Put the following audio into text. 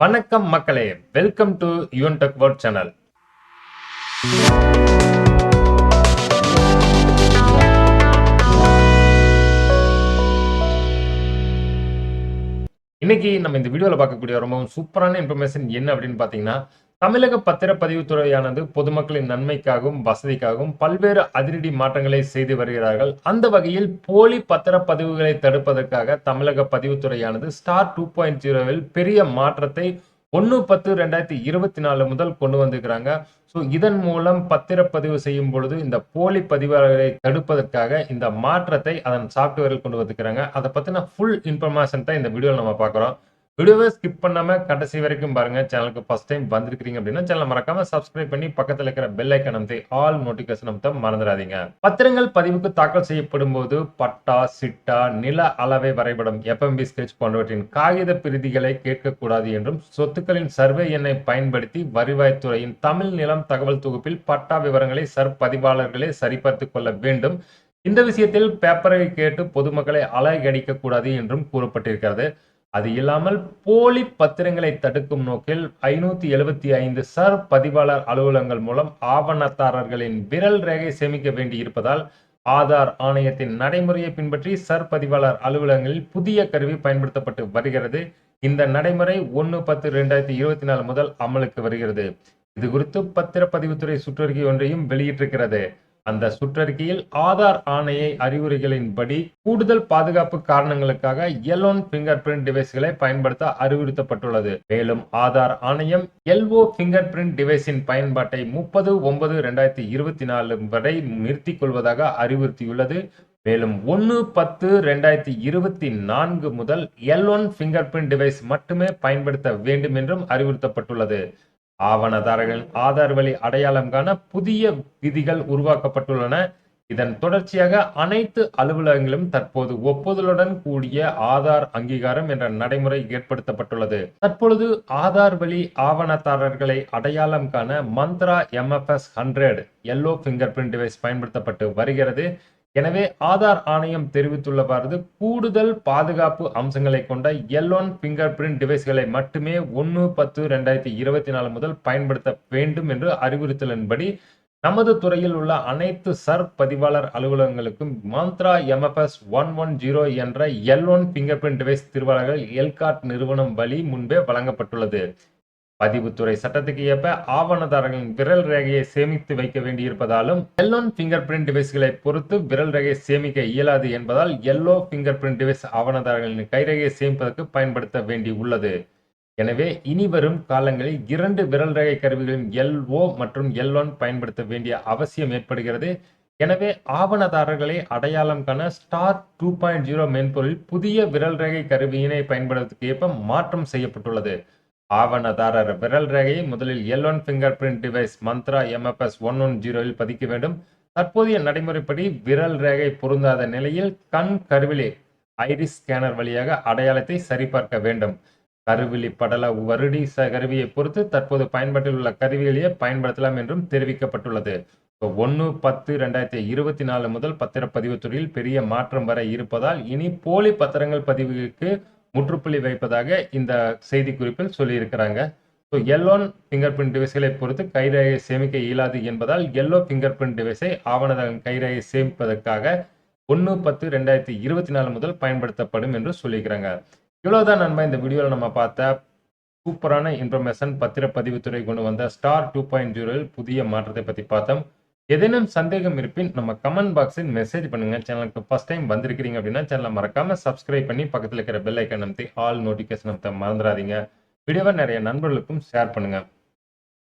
வணக்கம் மக்களே welcome to Yuvan tech world channel இன்னைக்கு நம்ம இந்த வீடியோவில் பார்க்கக்கூடிய ரொம்பவும் சூப்பரான இன்ஃபர்மேஷன் என்ன அப்படின்னு பார்த்தீங்கன்னா தமிழக பத்திரப்பதிவுத்துறையானது பொதுமக்களின் நன்மைக்காகவும் வசதிக்காகவும் பல்வேறு அதிரடி மாற்றங்களை செய்து வருகிறார்கள். அந்த வகையில் போலி பத்திரப்பதிவுகளை தடுப்பதற்காக தமிழக பதிவுத்துறையானது ஸ்டார் டூ பாயிண்ட் ஜீரோவில் பெரிய மாற்றத்தை ஒன்று பத்து ரெண்டாயிரத்தி இருபத்தி நாலு முதல் கொண்டு வந்திருக்கிறாங்க. ஸோ இதன் மூலம் பத்திரப்பதிவு செய்யும் பொழுது இந்த போலி பதிவாளர்களை தடுப்பதற்காக இந்த மாற்றத்தை அதன் சாஃப்ட்வேரில் கொண்டு வந்திருக்கிறாங்க. அதை பற்றின ஃபுல் இன்ஃபர்மேஷன் தான் இந்த வீடியோவில் நம்ம பார்க்குறோம். வீடியோவை ஸ்கிப் பண்ணாம கடைசி வரைக்கும் பாருங்க. சேனலுக்கு ஃபர்ஸ்ட் டைம் வந்திருக்கிறீங்க அப்படின்னா சேனல் மறக்காம சப்ஸ்கிரைப் பண்ணி பக்கத்தில் இருக்கிற பெல் ஐக்கன் அமைத்து ஆல் நோட்டிஃபிகேஷன் அமைத்த மறந்துடாதீங்க. பத்திரங்கள் பதிவுக்கு தாக்கல் செய்யப்படும் போது பட்டா சிட்டா நில அளவை வரைபடம் எஃப்எம்பி ஸ்கெச் போன்றவற்றின் காகித பிரதிகளை கேட்கக்கூடாது என்றும் சொத்துக்களின் சர்வே எண்ணை பயன்படுத்தி வருவாய்த்துறையின் தமிழ் நிலம் தகவல் தொகுப்பில் பட்டா விவரங்களை சர் பதிவாளர்களே சரிபார்த்துக் கொள்ள வேண்டும். இந்த விஷயத்தில் பேப்பரை கேட்டு பொதுமக்களை அலைகடிக்க கூடாது என்றும் கூறப்பட்டிருக்கிறது. அது இல்லாமல் போலி பத்திரங்களை தடுக்கும் நோக்கில் ஐநூத்தி எழுபத்தி ஐந்து சர் பதிவாளர் அலுவலகங்கள் மூலம் ஆவணத்தாரர்களின் விரல் ரேகை சேமிக்க வேண்டி இருப்பதால் ஆதார் ஆணையத்தின் நடைமுறையை பின்பற்றி சர் பதிவாளர் அலுவலகங்களில் புதிய கருவி பயன்படுத்தப்பட்டு வருகிறது. இந்த நடைமுறை ஒன்று பத்து ரெண்டாயிரத்தி இருபத்தி நாலு முதல் அமலுக்கு வருகிறது. இது குறித்து பத்திரப்பதிவுத்துறை சுற்றறிக்கை ஒன்றையும் வெளியிட்டிருக்கிறது. அந்த சுற்றறிக்கையில் ஆதார் ஆணையை அறிவுரைகளின்படி கூடுதல் பாதுகாப்பு காரணங்களுக்காக எல்லோன் பிங்கர் பிரிண்ட் டிவைஸ்களை பயன்படுத்த அறிவுறுத்தப்பட்டுள்ளது. மேலும் ஆதார் ஆணையம் எல்ஓ பிங்கர் பிரிண்ட் டிவைஸின் பயன்பாட்டை முப்பது ஒன்பது ரெண்டாயிரத்தி இருபத்தி நாலு வரை நிறுத்திக் கொள்வதாக அறிவுறுத்தியுள்ளது. மேலும் ஒன்று பத்து ரெண்டாயிரத்தி இருபத்தி நான்கு முதல் L one finger print device மட்டுமே பயன்படுத்த வேண்டும் என்றும் அறிவுறுத்தப்பட்டுள்ளது. ஆவணதாரர்களின் ஆதார் வழி அடையாளம் காண புதிய விதிகள் உருவாக்கப்பட்டுள்ளன. இதன் தொடர்ச்சியாக அனைத்து அலுவலகங்களும் தற்போது ஒப்புதலுடன் கூடிய ஆதார் அங்கீகாரம் என்ற நடைமுறை ஏற்படுத்தப்பட்டுள்ளது. தற்பொழுது ஆதார் வழி ஆவணதாரர்களை அடையாளம் காண Mantra MFS hundred L one finger print device பயன்படுத்தப்பட்டு வருகிறது. எனவே ஆதார் ஆணையம் தெரிவித்துள்ளவாறு கூடுதல் பாதுகாப்பு அம்சங்களை கொண்ட எல்லோன் பிங்கர் பிரிண்ட் டிவைஸ்களை மட்டுமே ஒன்று பத்து ரெண்டாயிரத்தி இருபத்தி நாலு முதல் பயன்படுத்த வேண்டும் என்று அறிவுறுத்தலின்படி நமது துறையில் உள்ள அனைத்து சர் பதிவாளர் அலுவலகங்களுக்கும் Mantra MFS one one zero என்ற L one finger print device திருவாளர்கள் ELCOT நிறுவனம் வழி முன்பே வழங்கப்பட்டுள்ளது. பதிவுத்துறை சட்டத்துக்கு ஏற்ப ஆவணதாரர்களின் விரல் ரேகையை சேமித்து வைக்க வேண்டியிருப்பதாலும் எல்லோன் பிங்கர் பிரிண்ட் டிவைஸ்களை பொறுத்து விரல் ரேகையை சேமிக்க இயலாது என்பதால் L one finger print device ஆவணதாரர்களின் கைரேகையை சேமிப்பதற்கு பயன்படுத்த வேண்டி உள்ளது. எனவே இனி வரும் காலங்களில் இரண்டு விரல் ரேகை கருவிகளின் எல்ஓ மற்றும் எல் ஒன் பயன்படுத்த வேண்டிய அவசியம் ஏற்படுகிறது. எனவே ஆவணதாரர்களை அடையாளம் காண ஸ்டார் டூ பாயிண்ட் ஜீரோ மென்பொருளில் புதிய விரல் ரேகை கருவியினை பயன்படுவதற்கு ஏற்ப மாற்றம் செய்யப்பட்டுள்ளது. ஆவணதாரர் விரல் ரேகையை முதலில் L one finger print device Mantra MFS one one ஜீரோவில் பதிக்க வேண்டும். தற்போதைய நடைமுறைப்படி விரல் ரேகை பொருந்தாத நிலையில் கண் கருவிலே ஐரிஸ் ஸ்கேனர் வழியாக அடையாளத்தை சரிபார்க்க வேண்டும். கருவிழி படல வருடி கருவியை பொறுத்து தற்போது பயன்பாட்டில் உள்ள கருவிகளையே பயன்படுத்தலாம் என்றும் தெரிவிக்கப்பட்டுள்ளது. ஒன்று பத்து ரெண்டாயிரத்தி இருபத்தி நாலு முதல் பத்திரப்பதிவு துறையில் பெரிய மாற்றம் வர இருப்பதால் இனி போலி பத்திரங்கள் பதிவுக்கு முற்றுப்புள்ளி வைப்பதாக இந்த செய்தி குறிப்பில் சொல்லியிருக்கிறாங்க. So L one finger print டிவைஸ்களை பொறுத்து கைரேகை சேமிக்க இயலாது என்பதால் எல்லோ ஃபிங்கர் பிரிண்ட் டிவைஸை ஆவணத்தின் கைரேகை சேமிப்பதற்காக ஒன்று பத்து ரெண்டாயிரத்தி இருபத்தி நாலு முதல் பயன்படுத்தப்படும் என்று சொல்லியிருக்கிறாங்க. இவ்வளோதான் நண்பா இந்த வீடியோவில் நம்ம பார்த்த சூப்பரான இன்ஃபர்மேஷன் பத்திரப்பதிவுத்துறை கொண்டு வந்த ஸ்டார் டூ பாயிண்ட் ஜீரோவில் புதிய மாற்றத்தை பற்றி பார்த்தோம். ஏதேனும் சந்தேகம் இருப்பின் நம்ம கமெண்ட் பாக்ஸில் மெசேஜ் பண்ணுங்க. சேனலுக்கு ஃபர்ஸ்ட் டைம் வந்திருக்கிறீங்க அப்படின்னா சேனலை மறக்காம சப்ஸ்கிரைப் பண்ணி பக்கத்தில் இருக்கிற பெல் ஐக்கன் அமைத்து ஆல் நோட்டிஃபிகேஷன் அமைத்த மறந்துடாதீங்க. வீடியோவை நிறைய நண்பர்களுக்கும் ஷேர் பண்ணுங்கள்